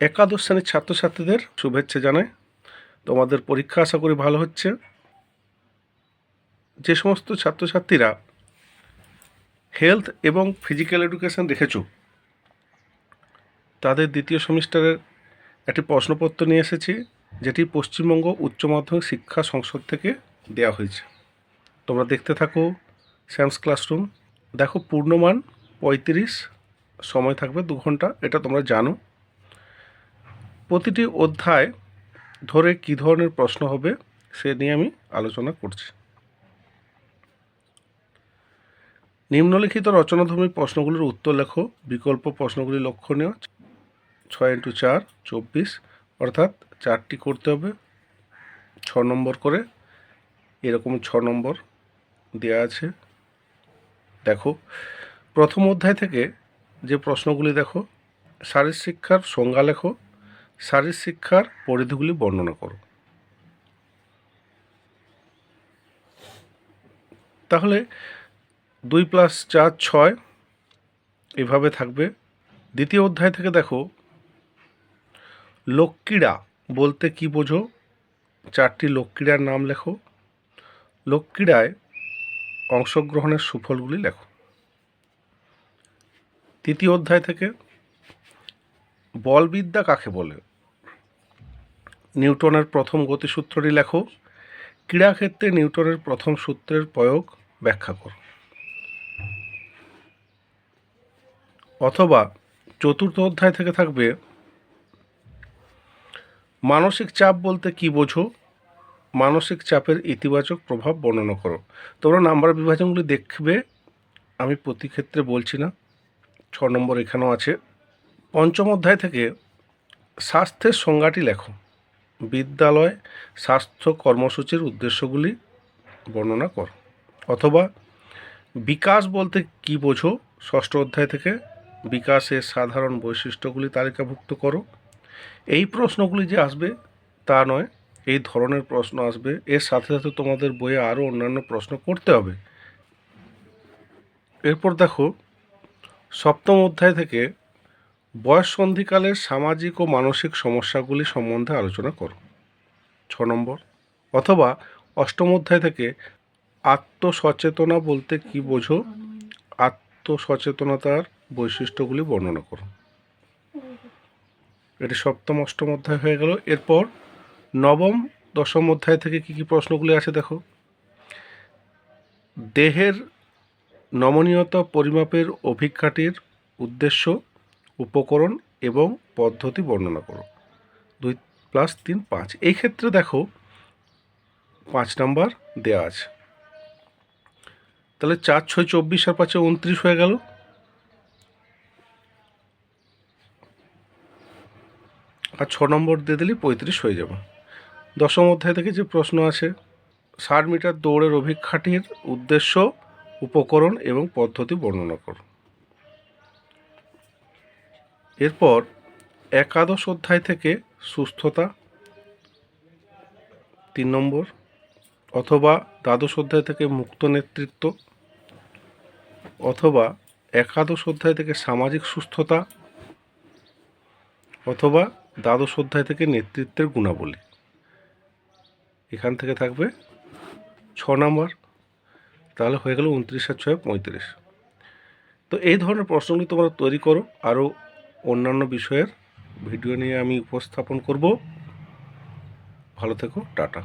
একাদশ শ্রেণির ছাত্রছাত্রীদের শুভেচ্ছা জানাই। তোমাদের পরীক্ষা আশা করি ভালো হচ্ছে। যে সমস্ত ছাত্রছাত্রীরা হেলথ এবং ফিজিক্যাল এডুকেশন রেখেছো তাদের দ্বিতীয় সেমিস্টারের একটি প্রশ্নপত্র নিয়ে এসেছি, যেটি পশ্চিমবঙ্গ উচ্চ মাধ্যমিক শিক্ষা সংসদ থেকে দেওয়া হয়েছে। তোমরা দেখতে থাকো স্যামস ক্লাসরুম দেখো, পূর্ণমান পঁয়ত্রিশ, সময় থাকবে দু ঘণ্টা, এটা তোমরা জানো। প্রতিটি অধ্যায় ধরে কী ধরনের প্রশ্ন হবে সে নিয়ে আমি আলোচনা করছি। নিম্নলিখিত রচনাধর্মী প্রশ্নগুলির উত্তর লেখো, বিকল্প প্রশ্নগুলি লক্ষণীয়, ছয় ইন্টু চার, চব্বিশ, অর্থাৎ চারটি করতে হবে, ছ নম্বর করে, এরকম ছ নম্বর দেওয়া আছে। দেখো, প্রথম অধ্যায় থেকে যে প্রশ্নগুলি দেখো শারীর শিক্ষার সংজ্ঞা লেখো শারীর শিক্ষার পরিধিগুলি বর্ণনা করো। তাহলে দুই প্লাস চার ছয় এভাবে থাকবে। দ্বিতীয় অধ্যায় থেকে দেখো লক্ষ্মীরা বলতে কি বোঝো? চারটি লক্ষ্মীরার নাম লেখো। লক্ষ্মীরায় অংশগ্রহণের সুফলগুলি লেখো। তৃতীয় অধ্যায় থেকে, বলবিদ্যা কাকে বলে? নিউটনের প্রথম গতিসূত্রটি লেখো। ক্রীড়াক্ষেত্রে নিউটনের প্রথম সূত্রের প্রয়োগ ব্যাখ্যা করো। অথবা চতুর্থ অধ্যায় থেকে থাকবে, মানসিক চাপ বলতে কি বোঝো? মানসিক চাপের ইতিবাচক প্রভাব বর্ণনা করো। তোমরা নাম্বার বিভাজনগুলি দেখবে, আমি প্রতি ক্ষেত্রে বলছি না, ছ নম্বর এখানেও আছে। পঞ্চম অধ্যায় থেকে স্বাস্থ্যের সংজ্ঞাটি লেখো। বিদ্যালয় স্বাস্থ্য কর্মসূচির উদ্দেশ্যগুলি বর্ণনা করো। অথবা বিকাশ বলতে কি বোঝো? ষষ্ঠ অধ্যায় থেকে বিকাশের সাধারণ বৈশিষ্ট্যগুলি তালিকাভুক্ত করো। এই প্রশ্নগুলি যে আসবে তা নয়, এই ধরনের প্রশ্ন আসবে। এর সাথে সাথে তোমাদের বইয়ে আরও অন্যান্য প্রশ্ন করতে হবে। এরপর দেখো, সপ্তম অধ্যায় থেকে বয়স সন্ধিকালের সামাজিক ও মানসিক সমস্যাগুলি সম্বন্ধে আলোচনা করো। ছ নম্বর, অথবা অষ্টম অধ্যায় থেকে আত্মসচেতনা বলতে কি বোঝো? আত্মসচেতনতার বৈশিষ্ট্যগুলি বর্ণনা করো। এটি সপ্তম, অষ্টম অধ্যায় হয়ে গেল। এরপর নবম, দশম অধ্যায় থেকে কি কি প্রশ্নগুলি আছে দেখো। দেহের নমনীয়তা পরিমাপের অভিজ্ঞাটির উদ্দেশ্য উপকরণ এবং পদ্ধতি বর্ণনা করো। দুই প্লাস তিন পাঁচ। এই ক্ষেত্রে দেখো, পাঁচ নাম্বার দেওয়া আছে। তাহলে চার, ছয়, চব্বিশ আর পাঁচে উনত্রিশ হয়ে গেল। আর ছ নম্বর দিয়ে দিলে পঁয়ত্রিশ হয়ে যাবে। দশম অধ্যায় থেকে যে প্রশ্ন আছে ষাট মিটার দৌড়ের অভিক্ষাটির উদ্দেশ্য, উপকরণ এবং পদ্ধতি বর্ণনা করো। এরপর একাদশ অধ্যায় থেকে সুস্থতা তিন নম্বর, অথবা দ্বাদশ অধ্যায় থেকে মুক্ত নেতৃত্ব, অথবা একাদশ অধ্যায় থেকে সামাজিক সুস্থতা, অথবা দ্বাদশ অধ্যায় থেকে নেতৃত্বের গুণাবলী। এখান থেকে থাকবে ছ নম্বর, তাহলে হয়ে গেল উনত্রিশ আর ছয় পঁয়ত্রিশ। তো এই ধরনের প্রশ্নগুলি তোমরা তৈরি করো, আরও অন্যান্য বিষয়ের ভিডিও নিয়ে আমি উপস্থাপন করব। ভালো থেকো টাটা।